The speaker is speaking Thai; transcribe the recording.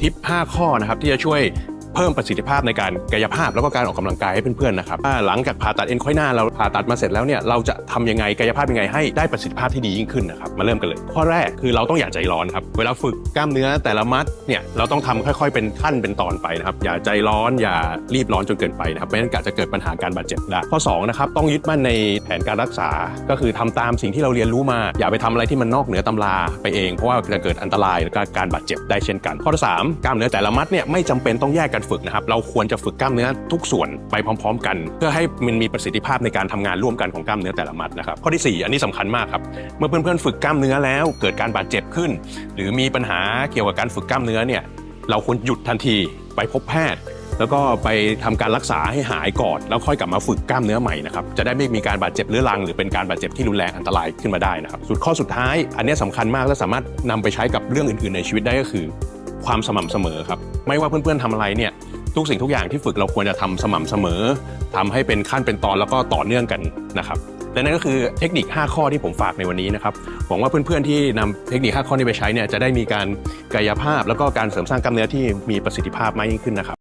ทิป 5 ข้อนะครับที่จะช่วย เพิ่มประสิทธิภาพในการกายภาพแล้วก็การออกกำลังกายให้เพื่อนๆนะครับอ่าหลังจากผ่าตัดเอ็นค่อยหน้าเราผ่าตัดมาเสร็จแล้วเนี่ยเราจะทำยังไงกายภาพยังไงให้ได้ประสิทธิภาพที่ดียิ่งขึ้นนะครับมาเริ่มกันเลย ข้อแรกคือเราต้องอย่าใจร้อนครับเวลาฝึกกล้ามเนื้อแต่ละมัดเนี่ยเราต้องทำค่อยๆ เป็นขั้นเป็นตอนไปนะครับอย่าใจร้อนอย่ารีบร้อนจนเกินไปนะครับไม่งั้นอาจจะเกิดปัญหาการบาดเจ็บได้ข้อสองนะครับต้องยึดมั่นในแผนการรักษา ก็คือทำตามสิ่งที่เราเรียนรู้มา อย่าไปทำอะไรที่มันนอกเหนือตำราไปเองเพราะว่าจะเกิดอันตรายและการบาดเจ็บได้เช่นกัน ข้อที่สามกล้ามเนื้อแต่ละมัดเนี่ยไม่จำเป็นต้องแยกกันฝึกนะครับ เราควรจะฝึกกล้ามเนื้อทุกส่วนไปพร้อม ๆ กัน เพื่อให้มันมีประสิทธิภาพในการทำงานร่วมกันของกล้ามเนื้อแต่ละมัดนะครับ ข้อที่สี่อันนี้สำคัญมากครับ เมื่อเพื่อนๆฝึกกล้ามเนื้อแล้ว เกิดการบาดเจ็บขึ้น หรือมีปัญหาเกี่ยวกับการฝึกกล้ามเนื้อเนี่ยเราควรหยุดทันทีไปพบแพทย์แล้วก็ไปทำการรักษาให้หายก่อนแล้วค่อยกลับมาฝึกกล้ามเนื้อใหม่นะครับจะได้ไม่มีการบาดเจ็บเรื้อรังหรือเป็นการบาดเจ็บที่รุนแรงอันตรายขึ้นมาได้นะครับสุดข้อสุดท้าย อันนี้สำคัญมากและสามารถนำไปใช้กับเรื่องอื่น ๆ ในชีวิตได้ก็คือ ความสม่ำเสมอครับ ไม่ว่าเพื่อนๆทำอะไรเนี่ย ทุกสิ่งทุกอย่างที่ฝึกเราควรจะทำสม่ำเสมอทำให้เป็นขั้นเป็นตอนแล้วก็ต่อเนื่องกันนะครับและนั่นก็คือเทคนิค 5 ข้อที่ผมฝากในวันนี้นะครับหวังว่าเพื่อนๆที่นำเทคนิค 5 ข้อนี้ไปใช้เนี่ยจะได้มีการกายภาพ แล้วก็การเสริมสร้างกล้ามเนื้อที่มีประสิทธิภาพมากยิ่งขึ้นนะครับ